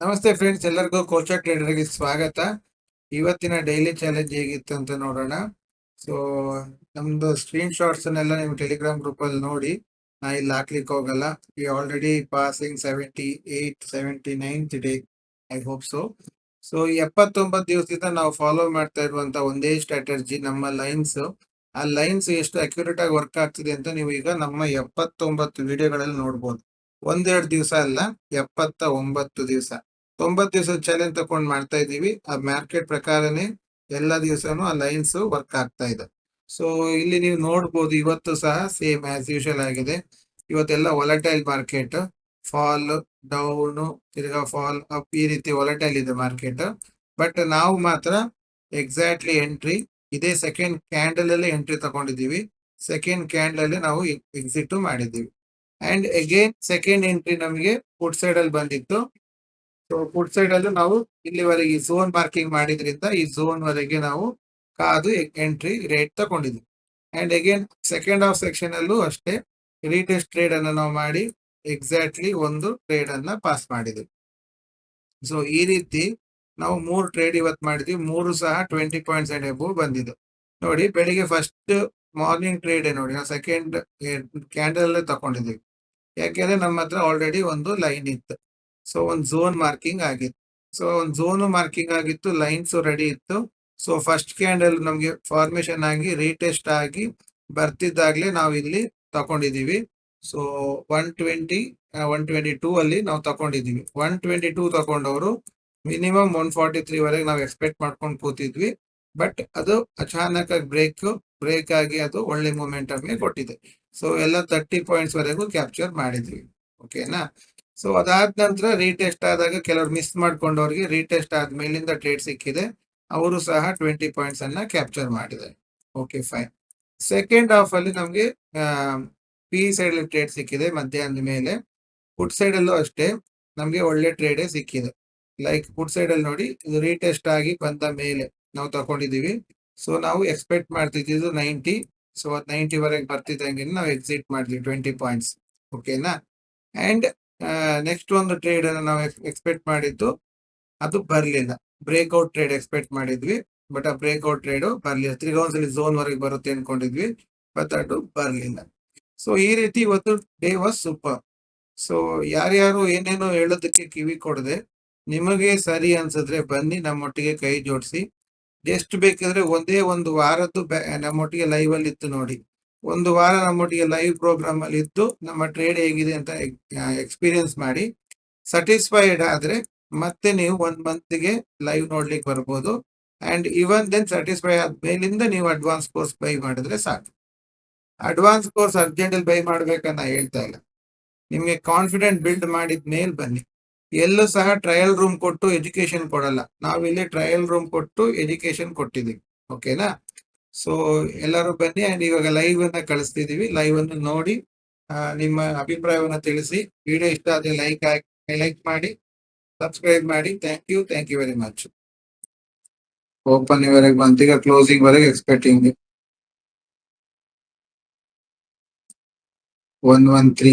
ನಮಸ್ತೆ ಫ್ರೆಂಡ್ಸ್ ಎಲ್ಲರಿಗೂ ಕೋಚಾ ಟ್ರೇಡರ್ಗೆ ಸ್ವಾಗತ. ಇವತ್ತಿನ ಡೈಲಿ ಚಾಲೆಂಜ್ ಹೇಗಿತ್ತು ಅಂತ ನೋಡೋಣ. ಸೊ ನಮ್ದು ಸ್ಕ್ರೀನ್ ಶಾಟ್ಸ್ ಅನ್ನೆಲ್ಲ ನೀವು ಟೆಲಿಗ್ರಾಮ್ ಗ್ರೂಪ್ ಅಲ್ಲಿ ನೋಡಿ, ನಾ ಇಲ್ಲಿ ಹಾಕ್ಲಿಕ್ಕೆ ಹೋಗಲ್ಲ. We already passing seventy eight seventy ninth day I hope so so ಎಪ್ಪತ್ತೊಂಬತ್ತು ದಿವಸದಿಂದ ನಾವು ಫಾಲೋ ಮಾಡ್ತಾ ಇರುವಂತ ಒಂದೇ ಸ್ಟ್ರಾಟಜಿ ನಮ್ಮ ಲೈನ್ಸ್ ಆ ಲೈನ್ಸ್ ಎಷ್ಟು ಅಕ್ಯುರೇಟ್ ಆಗಿ ವರ್ಕ್ ಆಗ್ತಿದೆ ಅಂತ ನೀವು ಈಗ ನಮ್ಮ ಎಪ್ಪತ್ತೊಂಬತ್ತು ವಿಡಿಯೋಗಳಲ್ಲಿ ನೋಡ್ಬೋದು. ಒಂದೆರಡು ದಿವಸ ಅಲ್ಲ, ಎಪ್ಪತ್ತ ಒಂಬತ್ತು ದಿವಸ. ತೊಂಬತ್ತು ದಿವಸ ಚಾಲೆಂಜ್ ತಗೊಂಡ್ ಮಾಡ್ತಾ ಇದೀವಿ ಆ ಮಾರ್ಕೆಟ್ ಪ್ರಕಾರನೇ ಎಲ್ಲ ದಿವಸನು ಆ ಲೈನ್ಸ್ ವರ್ಕ್ ಆಗ್ತಾ ಇದೆ. ಸೊ ಇಲ್ಲಿ ನೀವು ನೋಡ್ಬೋದು ಇವತ್ತು ಸಹ ಸೇಮ್ ಆಸ್ ಯೂಶಲ್ ಆಗಿದೆ. ಇವತ್ತೆಲ್ಲ ಒಲಟೈಲ್ ಮಾರ್ಕೆಟ್ ಫಾಲ್ ಡೌನ್ ತಿರ್ಗಾ ಫಾಲ್ ಅಪ್ ಈ ರೀತಿ ಒಲಟೈಲ್ ಇದೆ ಮಾರ್ಕೆಟ್ ಬಟ್ ನಾವು ಮಾತ್ರ ಎಕ್ಸಾಕ್ಟ್ಲಿ ಎಂಟ್ರಿ ಇದೇ ಸೆಕೆಂಡ್ ಕ್ಯಾಂಡಲ್ ಅಲ್ಲಿ ಎಂಟ್ರಿ ತಗೊಂಡಿದ್ದೀವಿ. ಸೆಕೆಂಡ್ ಕ್ಯಾಂಡಲ್ ಅಲ್ಲಿ ನಾವು ಎಕ್ಸಿಟ್ ಮಾಡಿದ್ದೀವಿ. ಅಂಡ್ ಅಗೇನ್ ಸೆಕೆಂಡ್ ಎಂಟ್ರಿ ನಮಗೆ ಫುಡ್ ಸೈಡ್ ಅಲ್ಲಿ ಬಂದಿತ್ತು. ಸೊ ಫುಡ್ ಸೈಡ್ ಅಲ್ಲೂ ನಾವು ಇಲ್ಲಿವರೆಗೆ ಈ ಝೋನ್ ಮಾರ್ಕಿಂಗ್ ಮಾಡಿದ್ರಿಂದ ಈ ಝೋನ್ ವರೆಗೆ ನಾವು ಕಾದು entry rate ತಗೊಂಡಿದ್ವಿ. And again second half section ಅಲ್ಲೂ ಅಷ್ಟೇ ರೀಟೆಸ್ಟ್ ಟ್ರೇಡ್ ಅನ್ನ ನಾವು ಮಾಡಿ ಎಕ್ಸಾಕ್ಟ್ಲಿ ಒಂದು ಟ್ರೇಡ್ ಅನ್ನ ಪಾಸ್ ಮಾಡಿದ್ವಿ. ಸೊ ಈ ರೀತಿ ನಾವು ಮೂರು ಟ್ರೇಡ್ ಇವತ್ತು ಮಾಡಿದ್ವಿ. ಮೂರು ಸಹ ಟ್ವೆಂಟಿ ಪಾಯಿಂಟ್ಸ್ ಅಂಡ್ ಎಬೋ ಬಂದಿದ್ದು. ನೋಡಿ, ಬೆಳಿಗ್ಗೆ ಫಸ್ಟ್ ಮಾರ್ನಿಂಗ್ ಟ್ರೇಡ್ ನೋಡಿ, ನಾವು ಸೆಕೆಂಡ್ ಕ್ಯಾಂಡಲ್ ಅಲ್ಲೇ ತಗೊಂಡಿದ್ದೀವಿ ಯಾಕೆಂದ್ರೆ ನಮ್ಮ ಹತ್ರ ಆಲ್ರೆಡಿ ಒಂದು ಲೈನ್ ಇತ್ತು. ಸೊ ಒಂದು ಝೋನ್ ಮಾರ್ಕಿಂಗ್ ಆಗಿತ್ತು. ಸೊ ಒಂದು ಝೋನ್ ಮಾರ್ಕಿಂಗ್ ಆಗಿತ್ತು ಲೈನ್ಸ್ ರೆಡಿ ಇತ್ತು. ಸೊ ಫಸ್ಟ್ ಕ್ಯಾಂಡಲ್ ನಮಗೆ ಫಾರ್ಮೇಶನ್ ಆಗಿ ರೀಟೆಸ್ಟ್ ಆಗಿ ಬರ್ತಿದ್ದಾಗ್ಲೆ ನಾವು ಇಲ್ಲಿ ತಕೊಂಡಿದೀವಿ so one twenty one twenty two ಅಲ್ಲಿ ನಾವು ತಕೊಂಡಿದೀವಿ ಒನ್ ಟ್ವೆಂಟಿ ಟೂ ತಕೊಂಡವರು ಮಿನಿಮಮ್ ಒನ್ ಫಾರ್ಟಿ ತ್ರೀ ವರೆಗೆ ನಾವು ಎಕ್ಸ್ಪೆಕ್ಟ್ ಮಾಡ್ಕೊಂಡು ಕೂತಿದ್ವಿ. ಬಟ್ ಅದು ಅಚಾನಕ್ ಆಗಿ ಬ್ರೇಕ್ ಬ್ರೇಕ್ ಆಗಿ ಅದು ಒಳ್ಳೆ ಮೂಮೆಂಟಮ್ಗೆ ಕೊಟ್ಟಿದೆ. ಸೊ ಎಲ್ಲ ತರ್ಟಿ ಪಾಯಿಂಟ್ಸ್ ವರೆಗೂ ಕ್ಯಾಪ್ಚರ್ ಮಾಡಿದ್ವಿ. ಓಕೆನಾ ಸೊ ಅದಾದ ನಂತರ ರೀಟೆಸ್ಟ್ ಆದಾಗ ಕೆಲವರು ಮಿಸ್ ಮಾಡ್ಕೊಂಡವ್ರಿಗೆ ರೀಟೆಸ್ಟ್ ಆದ ಮೇಲಿಂದ ಟ್ರೇಡ್ ಸಿಕ್ಕಿದೆ. ಅವರು ಸಹ ಟ್ವೆಂಟಿ ಪಾಯಿಂಟ್ಸ್ ಅನ್ನ ಕ್ಯಾಪ್ಚರ್ ಮಾಡಿದ್ದಾರೆ. ಓಕೆ ಫೈನ್ ಸೆಕೆಂಡ್ ಹಾಫ್ ಅಲ್ಲಿ ನಮಗೆ ಪಿ ಸೈಡ್ ಅಲ್ಲಿ ಟ್ರೇಡ್ ಸಿಕ್ಕಿದೆ ಮಧ್ಯಾಹ್ನದ ಮೇಲೆ. ಫುಡ್ ಸೈಡ್ ಅಲ್ಲೂ ಅಷ್ಟೇ ನಮಗೆ ಒಳ್ಳೆ ಟ್ರೇಡೇ ಸಿಕ್ಕಿದೆ. ಲೈಕ್ ಫುಡ್ ಸೈಡ್ ಅಲ್ಲಿ ನೋಡಿ, ಇದು ರೀಟೆಸ್ಟ್ ಆಗಿ ಬಂದ ಮೇಲೆ ನಾವು ತಗೊಂಡಿದೀವಿ ಸೊ ನಾವು ಎಕ್ಸ್ಪೆಕ್ಟ್ ಮಾಡ್ತಿದ್ದು ನೈಂಟಿ ಸೊ ನೈಂಟಿ ವರೆಗೆ ಬರ್ತಿದ್ದಂಗೆ ನಾವು ಎಕ್ಸಿಟ್ ಮಾಡಿದ್ವಿ ಟ್ವೆಂಟಿ ಪಾಯಿಂಟ್ಸ್ ಓಕೆನಾ ಅಂಡ್ ನೆಕ್ಸ್ಟ್ ಒಂದು ಟ್ರೇಡ್ ಅನ್ನು ನಾವು ಎಕ್ಸ್ಪೆಕ್ಟ್ ಮಾಡಿದ್ದು ಅದು ಬರ್ಲಿಲ್ಲ. ಬ್ರೇಕ್ಔಟ್ ಟ್ರೇಡ್ ಎಕ್ಸ್ಪೆಕ್ಟ್ ಮಾಡಿದ್ವಿ ಬಟ್ ಆ ಬ್ರೇಕ್ಔಟ್ ಟ್ರೇಡ್ ಬರ್ಲಿಲ್ಲ. ತಿರ್ಗಾ ಒಂದ್ಸಲಿ ಝೋನ್ ವರೆಗೆ ಬರುತ್ತೆ ಅನ್ಕೊಂಡಿದ್ವಿ ಬಟ್ ಅದು ಬರ್ಲಿಲ್ಲ. ಸೊ ಈ ರೀತಿ ಇವತ್ತು ಡೇ ವಾಸ್ ಸೂಪರ್ ಸೊ ಯಾರ್ಯಾರು ಏನೇನೋ ಹೇಳೋದಕ್ಕೆ ಕಿವಿ ಕೊಡದೆ, ನಿಮಗೆ ಸರಿ ಅನ್ಸಿದ್ರೆ ಬನ್ನಿ ನಮ್ಮೊಟ್ಟಿಗೆ ಕೈ ಜೋಡಿಸಿ. ಎಷ್ಟು ಬೇಕಿದ್ರೆ ಒಂದೇ ಒಂದು ವಾರದ್ದು ನಮ್ಮೊಟ್ಟಿಗೆ ಲೈವ್ ಅಲ್ಲಿ ಇತ್ತು ನೋಡಿ. ಒಂದು ವಾರ ನಮ್ಮೊಟ್ಟಿಗೆ ಲೈವ್ ಪ್ರೋಗ್ರಾಮ್ ಅಲ್ಲಿ ಇದ್ದು ನಮ್ಮ ಟ್ರೇಡ್ ಹೇಗಿದೆ ಅಂತ ಎಕ್ಸ್ಪೀರಿಯನ್ಸ್ ಮಾಡಿ. ಸ್ಯಾಟಿಸ್ಫೈಡ್ ಆದ್ರೆ ಮತ್ತೆ ನೀವು ಒಂದ್ ಮಂತ್ಗೆ ಲೈವ್ ನೋಡ್ಲಿಕ್ಕೆ ಬರ್ಬೋದು. ಅಂಡ್ ಇವನ್ ದೆನ್ ಸ್ಯಾಟಿಸ್ಫೈ ಆದ ಮೇಲಿಂದ ನೀವು ಅಡ್ವಾನ್ಸ್ ಕೋರ್ಸ್ ಬೈ ಮಾಡಿದ್ರೆ ಸಾಕು. ಅಡ್ವಾನ್ಸ್ ಕೋರ್ಸ್ ಅರ್ಜೆಂಟ್ ಅಲ್ಲಿ ಬೈ ಮಾಡ್ಬೇಕನ್ನ ಹೇಳ್ತಾ ಇಲ್ಲ. ನಿಮ್ಗೆ ಕಾನ್ಫಿಡೆಂಟ್ ಬಿಲ್ಡ್ ಮಾಡಿದ ಮೇಲೆ ಬನ್ನಿ. ಎಲ್ಲೂ ಸಹ ಟ್ರಯಲ್ ರೂಮ್ ಕೊಟ್ಟು ಎಜುಕೇಶನ್ ಕೊಡಲ್ಲ. ನಾವಿಲ್ಲಿ ಟ್ರಯಲ್ ರೂಮ್ ಕೊಟ್ಟು ಎಜುಕೇಶನ್ ಕೊಟ್ಟಿದ್ದೀವಿ ಓಕೆನಾ ಸೊ ಎಲ್ಲರೂ ಬನ್ನಿ. ಅಂಡ್ ಇವಾಗ ಲೈವ್ ಅನ್ನ ಕಳಿಸ್ತಿದೀವಿ. ಲೈವ್ ಅನ್ನು ನೋಡಿ ನಿಮ್ಮ ಅಭಿಪ್ರಾಯವನ್ನು ತಿಳಿಸಿ. ವಿಡಿಯೋ ಇಷ್ಟ ಆದ್ರೆ ಲೈಕ್ ಲೈಕ್ ಮಾಡಿ ಸಬ್ಸ್ಕ್ರೈಬ್ ಮಾಡಿ. Thank you thank you very much open ಇವರೆಗೆ ಬಂತು ಈಗ ಕ್ಲೋಸಿಂಗ್ ವರೆಗೆ expecting one one three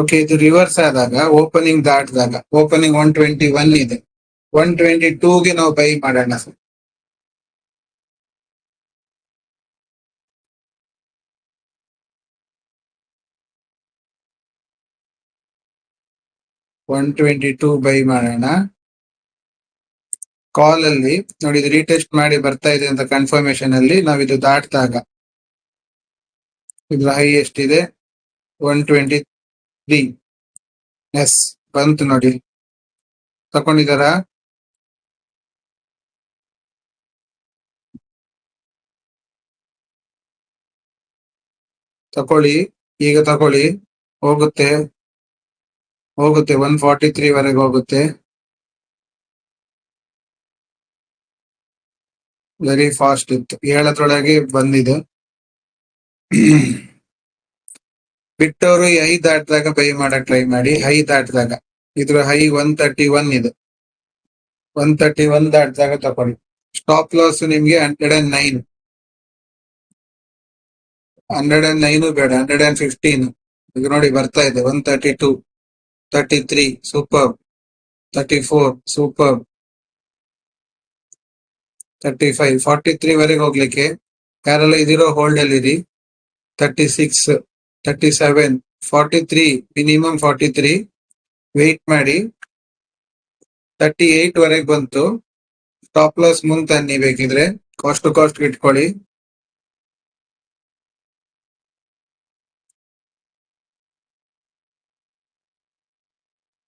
okay ಇದು ರಿವರ್ಸ್ ಆದಾಗ ಓಪನಿಂಗ್ ದಾಟಿದಾಗ ಓಪನಿಂಗ್ ಒನ್ ಟ್ವೆಂಟಿ ಒನ್ ಇದೆ. ಒನ್ ಟ್ವೆಂಟಿ ಟೂಗೆ ನಾವು ಬೈ ಮಾಡೋಣ. ಒನ್ ಟ್ವೆಂಟಿ ಟೂ ಬೈ ಮಾಡೋಣ. ಕಾಲ್ ಅಲ್ಲಿ, ನೋಡಿ ಇದು ರೀಟೆಸ್ಟ್ ಮಾಡಿ ಬರ್ತಾ ಇದೆ ಅಂತ ಕನ್ಫರ್ಮೇಶನ್ ಅಲ್ಲಿ, ನಾವು ಇದು ದಾಟಿದಾಗ ಇದು ಹೈಯೆಸ್ಟ್ ಇದೆ. ಒನ್ ಟ್ವೆಂಟಿ ತ್ರೀ ಎಸ್ ಬಂತು ನೋಡಿ. ತಕೊಂಡಿದಾರ ತಕೊಳ್ಳಿ, ಈಗ ತಕೊಳ್ಳಿ. ಹೋಗುತ್ತೆ. ಹೋಗುತ್ತೆ. ಒನ್ ಫಾರ್ಟಿ ತ್ರೀ ವರೆಗೆ ಹೋಗುತ್ತೆ. ವೆರಿ ಫಾಸ್ಟ್ ಇತ್ತು. ಏಳದ್ರೊಳಗೆ ಬಂದಿದೆ. ಬಿಟ್ಟವರು ಐ ದಾಟಿದಾಗ ಬೈ ಮಾಡಕ್ ಟ್ರೈ ಮಾಡಿ ಹೈ ದಾಟಿದಾಗ ಇದ್ರ ಹೈ ಒನ್ ತರ್ಟಿ ಒನ್ ಇದು. ಒನ್ ತರ್ಟಿ ಒನ್ ದಾಟಿದಾಗ ತಕೊಳ್ಳಿ ಸ್ಟಾಪ್ ಲಾಸ್ ನಿಮ್ಗೆ hundred and nine hundred and nine ಬೇಡ ಹಂಡ್ರೆಡ್ ಅಂಡ್ ಫಿಫ್ಟೀನ್ ಈಗ ನೋಡಿ ಬರ್ತಾ ಇದೆ one thirty two thirty three super thirty four super thirty five forty three ವರೆಗೆ ಹೋಗ್ಲಿಕ್ಕೆ. ಯಾರೆಲ್ಲ ಇದಿರೋ ಹೋಲ್ಡ್ ಅಲ್ಲಿ ಇರಿ thirty six thirty seven forty three minimum forty three wait ಮಾಡಿ. ತರ್ಟಿ ಏಟ್ ವರೆಗೆ ಬಂತು. ಸ್ಟಾಪ್ ಲಾಸ್ ಮುಂದೆ ತನ್ನಿ ಬೇಕಿದ್ರೆ. ಕಾಸ್ಟ್ ಟು ಕಾಸ್ಟ್ ಇಟ್ಕೊಳ್ಳಿ.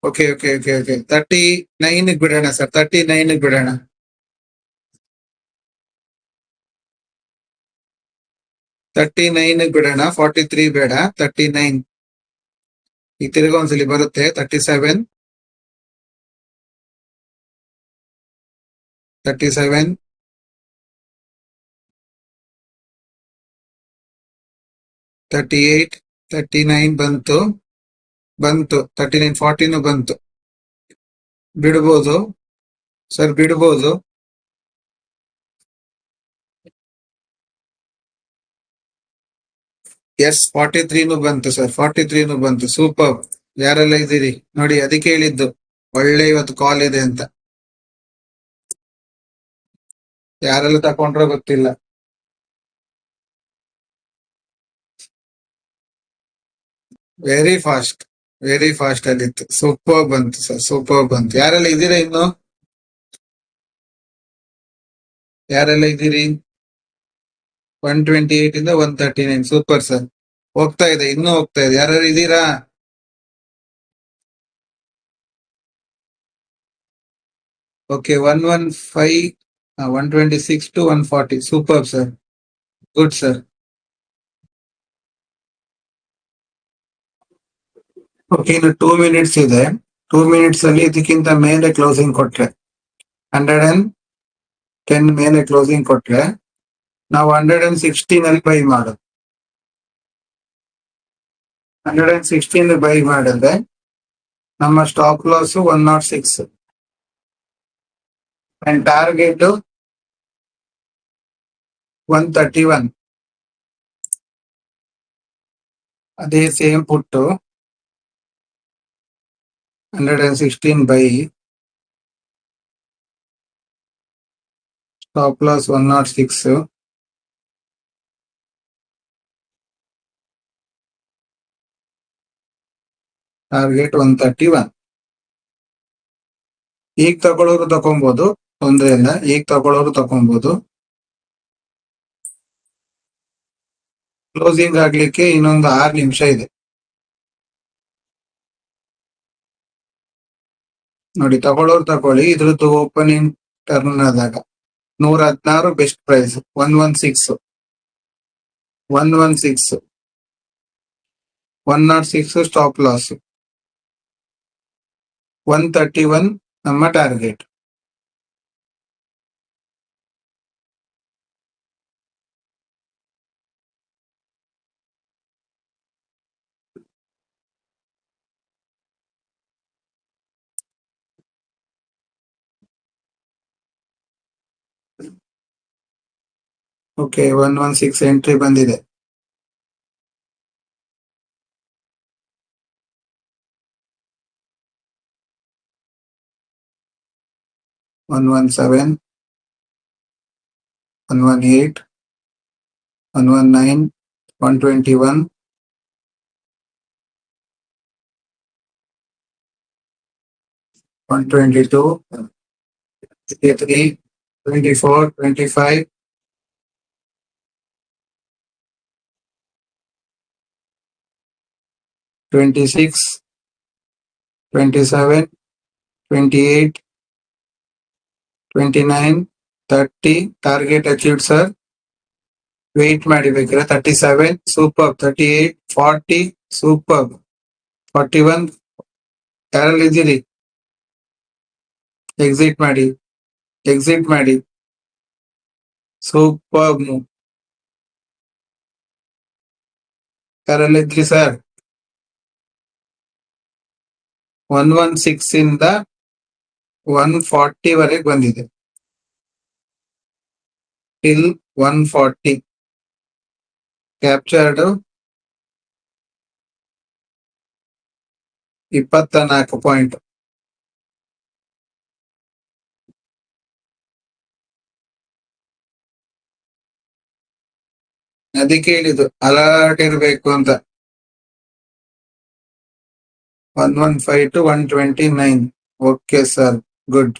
Okay okay okay okay thirty nine ಬಿಡೋಣ ಸರ್. ತರ್ಟಿ ನೈನ್ ಬಿಡೋಣ. ತರ್ಟಿ ನೈನ್ ಬಿಡೋಣ ಫಾರ್ಟಿ ತ್ರೀ ಬೇಡ ತರ್ಟಿ ನೈನ್ ಈಗ ತಿರುಗ ಒಂದ್ಸಲಿ ಬರುತ್ತೆ thirty seven thirty seven thirty eight thirty nine ಬಂತು ಬಂತು ತರ್ಟಿ ನೈನ್ ಫಾರ್ಟಿನೂ ಬಂತು. ಬಿಡ್ಬೋದು, ಸರ್, ಬಿಡ್ಬೋದು. ಎಸ್ ಫಾರ್ಟಿ ತ್ರೀನು ಬಂತು ಸರ್ ಫಾರ್ಟಿ ತ್ರೀನು ಬಂತು. ಸೂಪರ್ ಯಾರೆಲ್ಲ ಇದ್ದೀರಿ? ನೋಡಿ, ಅದಕ್ಕೆ ಹೇಳಿದ್ದು. ಒಳ್ಳೆ ಇವತ್ತು ಕಾಲ್ ಇದೆ ಅಂತ. ಯಾರೆಲ್ಲ ತಕೊಂಡ್ರೋ ಗೊತ್ತಿಲ್ಲ. ವೆರಿ ಫಾಸ್ಟ್ ವೆರಿ ಫಾಸ್ಟ್ ಅಲ್ಲಿತ್ತು. ಸೂಪರ್ ಬಂತು ಸರ್ ಸೂಪರ್ ಬಂತು. ಯಾರೆಲ್ಲ ಇದ್ದೀರಾ ಇನ್ನು? ಯಾರೆಲ್ಲ ಇದ್ದೀರಿ? ಒನ್ ಟ್ವೆಂಟಿ ಏಟ್ ಇಂದ one thirty nine super sir ಹೋಗ್ತಾ ಇದೆ, ಇನ್ನೂ ಹೋಗ್ತಾ ಇದೆ. ಯಾರು ಇದ್ದೀರಾ? Okay one one five one twenty six to one forty super sir good sir okay ಇನ್ನು ಟೂ ಮಿನಿಟ್ಸ್ ಇದೆ. ಟೂ ಮಿನಿಟ್ಸ್ ಅಲ್ಲಿ ಇದಕ್ಕಿಂತ ಮೇಲೆ ಕ್ಲೋಸಿಂಗ್ ಕೊಟ್ರೆ. ಹಂಡ್ರೆಡ್ ಅಂಡ್ ಟೆನ್ ಮೇಲೆ ಕ್ಲೋಸಿಂಗ್ ಕೊಟ್ರೆ. ನಾವು ಹಂಡ್ರೆಡ್ ಅಂಡ್ ಸಿಕ್ಸ್ಟೀನ್ ಅಲ್ಲಿ ಬೈ ಮಾಡೋದು ಹಂಡ್ರೆಡ್ ಅಂಡ್ ಸಿಕ್ಸ್ಟೀನ್ ಬೈ ಮಾಡಿದ್ರೆ ನಮ್ಮ stop loss one nought six and target one thirty one ಅದೇ same put hundred and sixteen buy stop loss one nought six target one thirty one ಈಗ ತಗೊಳ್ಳೋರು ತಗೊಬಹುದು ತೊಂದ್ರೆ ಇಲ್ಲ. ಈಗ ತಗೊಳ್ಳೋರು ತಗೊಬಹುದು ಕ್ಲೋಸಿಂಗ್ ಆಗ್ಲಿಕ್ಕೆ ಇನ್ನೊಂದು ಆರು ನಿಮಿಷ ಇದೆ. ನೋಡಿ, ತಗೊಳ್ಳೋರು ತಗೊಳ್ಳಿ. ಇದ್ರದ್ದು ಓಪನಿಂಗ್ ಟರ್ನ್ ಆದಾಗ ನೂರ ಹದಿನಾರು best price one one six one one six one nought six stop loss one thirty one ನಮ್ಮ target okay one one six entry ಬಂದಿದೆ. 117, 118, 119, 121, 122, 23, 24, 25, 26, 27, 28, twenty nine thirty target achieved sir wait ಮಾಡಿ ಬೇಕಿದ್ರೆ thirty seven super thirty eight forty super forty one ಯಾರಲ್ಲಿದ್ದೀರಿ exit ಮಾಡಿ exit ಮಾಡಿ super ಯಾರಲ್ಲಿದ್ರಿ sir one one six ಇಂದ one forty ವರೆಗೆ ಬಂದಿದೆ. Till one forty captured ಇಪ್ಪತ್ತ ನಾಲ್ಕು ಪಾಯಿಂಟ್ ಅದಕ್ಕೆ ಹೇಳಿದ್ದು ಅಲರ್ಟ್ ಇರಬೇಕು ಅಂತ. One one five to one twenty nine okay sir good